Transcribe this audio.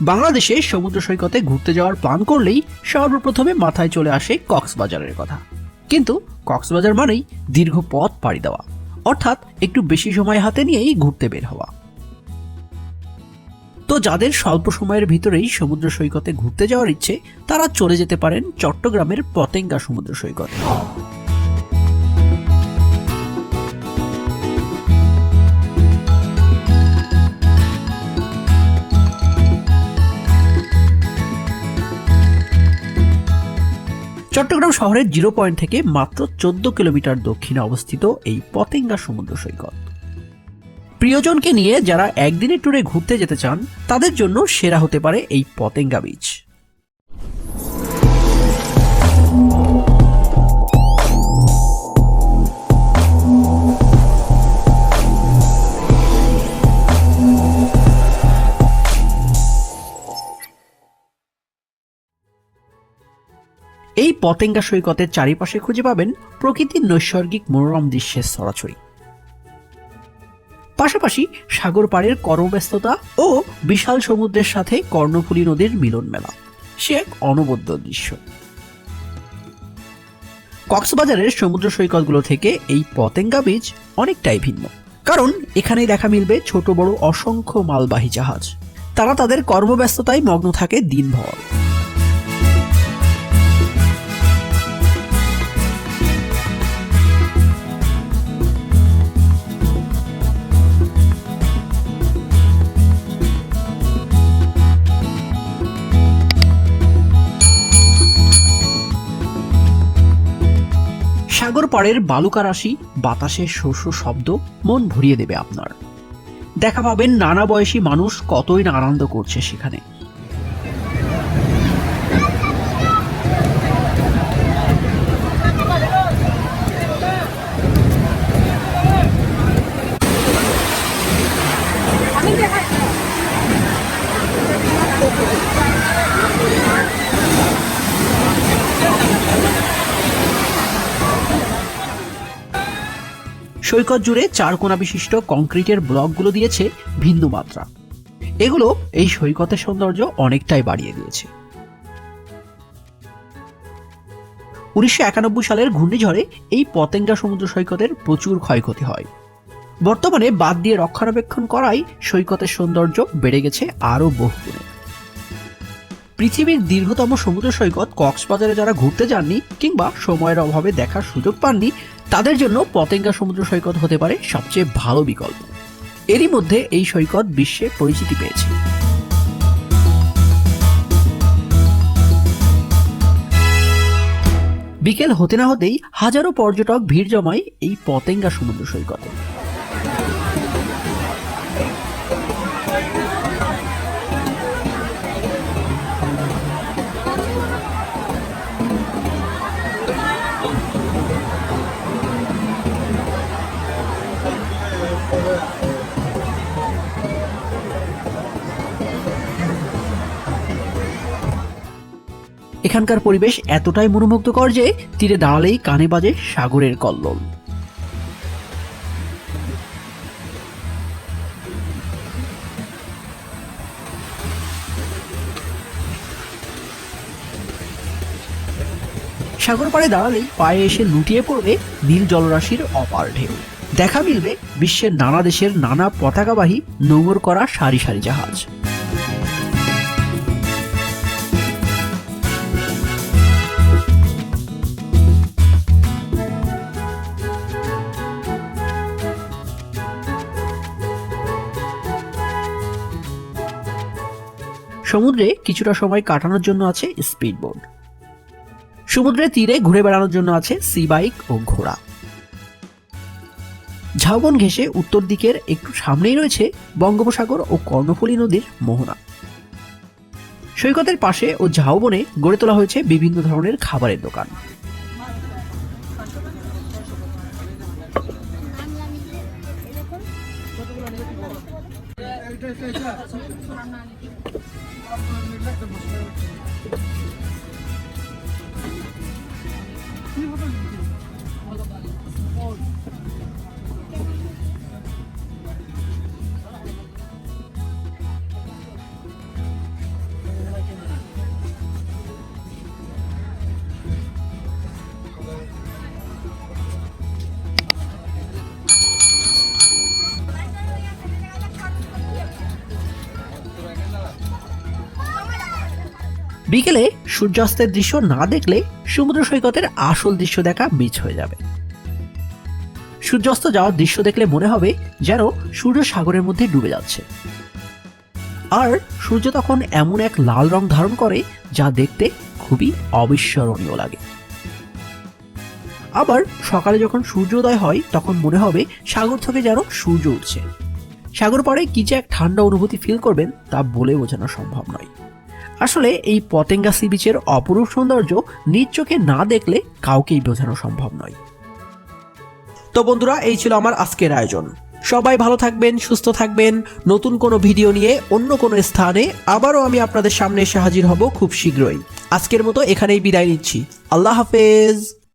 বাংলাদেশে সমুদ্র সৈকতে ঘুরতে যাওয়ার প্ল্যান করলেই সর্বপ্রথমে মাথায় চলে আসে কক্সবাজারের কথা। কিন্তু কক্সবাজার মানেই দীর্ঘ পথ পাড়ি দেওয়া, অর্থাৎ একটু বেশি সময় হাতে নিয়েই ঘুরতে বের হওয়া। তো যাদের স্বল্প সময়ের ভিতরেই সমুদ্র সৈকতে ঘুরতে যাওয়ার ইচ্ছে, তারা চলে যেতে পারেন চট্টগ্রামের পতেঙ্গা সমুদ্র সৈকতে। চট্টগ্রাম শহরের জিরো পয়েন্ট থেকে মাত্র চোদ্দ কিলোমিটার দক্ষিণে অবস্থিত এই পতেঙ্গা সমুদ্র সৈকত। প্রিয়জনকে নিয়ে যারা একদিনের ট্যুরে ঘুরতে যেতে চান, তাদের জন্য সেরা হতে পারে এই পতেঙ্গা বিচ এই পতেঙ্গা সৈকতের চারিপাশে খুঁজে পাবেন প্রকৃতির নৈসর্গিক মনোরম দৃশ্যের ছড়াছড়ি পাশাপাশি সাগর পাড়ের কর্মব্যস্ততা ও বিশাল সমুদ্রের সাথে কর্ণফুলী নদীর মিলন মেলা। সে এক অনবদ্য দৃশ্য। কক্সবাজারের সমুদ্র সৈকতগুলো থেকে এই পতেঙ্গা বীচ অনেকটাই ভিন্ন। কারণ এখানে দেখা মিলবে ছোট বড় অসংখ্য মালবাহী জাহাজ। তারা তাদের কর্মব্যস্ততায় মগ্ন থাকে দিনভর। পাড়ের বালুকা রাশি বাতাসের শস্য শব্দ মন ভরিয়ে দেবে আপনার। দেখা পাবেন নানা বয়সী মানুষ কতই না আনন্দ করছে সেখানে। সৈকত জুড়ে চার কোনা বিশিষ্ট কংক্রিটের ব্লকগুলো দিয়েছে ভিন্ন মাত্রা। এগুলো এই সৈকতের সৌন্দর্য অনেকটাই বাড়িয়ে দিয়েছে। উনিশশো একানব্বই সালের ঘূর্ণিঝড়ে এই পতেঙ্গা সমুদ্র সৈকতের প্রচুর ক্ষয়ক্ষতি হয়। বর্তমানে বাদ দিয়ে রক্ষণাবেক্ষণ করাই সৈকতের সৌন্দর্য বেড়ে গেছে আরও বহুগুণে। পৃথিবীর দীর্ঘতম সমুদ্র সৈকত কক্সবাজারে যারা ঘুরতে যাননি কিংবা সময়ের অভাবে দেখার সুযোগ পাননি, তাদের জন্য পতেঙ্গা সমুদ্র সৈকত হতে পারে সবচেয়ে ভালো বিকল্প। এরই মধ্যে এই সৈকত বিশ্বে পরিচিতি পেয়েছে। বিকেল হতে না হতেই হাজারো পর্যটক ভিড় জমায় এই পতেঙ্গা সমুদ্র সৈকতে। এখানকার পরিবেশ এতটাই মনোমুগ্ধকর যে তীরে দাঁড়ালেই কানে বাজে সাগরের কল্লোল। সাগর পাড়ে দাঁড়ালেই পায়ে এসে লুটিয়ে পড়বে নীল জলরাশির অপার ঢেউ। দেখা মিলবে বিশ্বের নানা দেশের নানা পতাকাবাহী নোঙর করা সারি সারি জাহাজ। সমুদ্রে কিছুটা সময় কাটানোর জন্য আছে স্পিড বোট সমুদ্রের তীরে ঘুরে বেড়ানোর জন্য আছে সি বাইক ও ঘোড়া। ঝাউবন ঘেঁষে উত্তর দিকের একটু সামনেই রয়েছে বঙ্গোপসাগর ও কর্ণফুলী নদীর মোহনা। সৈকতের পাশে ও ঝাউবনে গড়ে তোলা হয়েছে বিভিন্ন ধরনের খাবারের দোকান। বিকেলে সূর্যাস্তের দৃশ্য না দেখলে সমুদ্র সৈকতের আসল দৃশ্য দেখা মিস হয়ে যাবে। সূর্যাস্ত যাওয়ার দৃশ্য দেখলে মনে হবে যেন সূর্য সাগরের মধ্যে ডুবে যাচ্ছে। আর সূর্য তখন এমন এক লাল রং ধারণ করে যা দেখতে খুবই অবিস্মরণীয় লাগে। আবার সকালে যখন সূর্যোদয় হয়, তখন মনে হবে সাগর থেকে যেন সূর্য উঠছে। সাগর পরে কি যে এক ঠান্ডা অনুভূতি ফিল করবেন তা বলে বোঝানো সম্ভব নয়। আসলে এই পতেঙ্গা সি বিচের অপরূপ সৌন্দর্য নিজ চোখে না দেখলে কাউকেই বোঝানো সম্ভব নয়। তো বন্ধুরা, এই ছিল আমার আজকের আয়োজন। সবাই ভালো থাকবেন, সুস্থ থাকবেন। নতুন কোনো ভিডিও নিয়ে অন্য কোনো স্থানে আবারও আমি আপনাদের সামনে এসে হাজির হব খুব শীঘ্রই। আজকের মতো এখানেই বিদায় নিচ্ছি। আল্লাহ হাফেজ।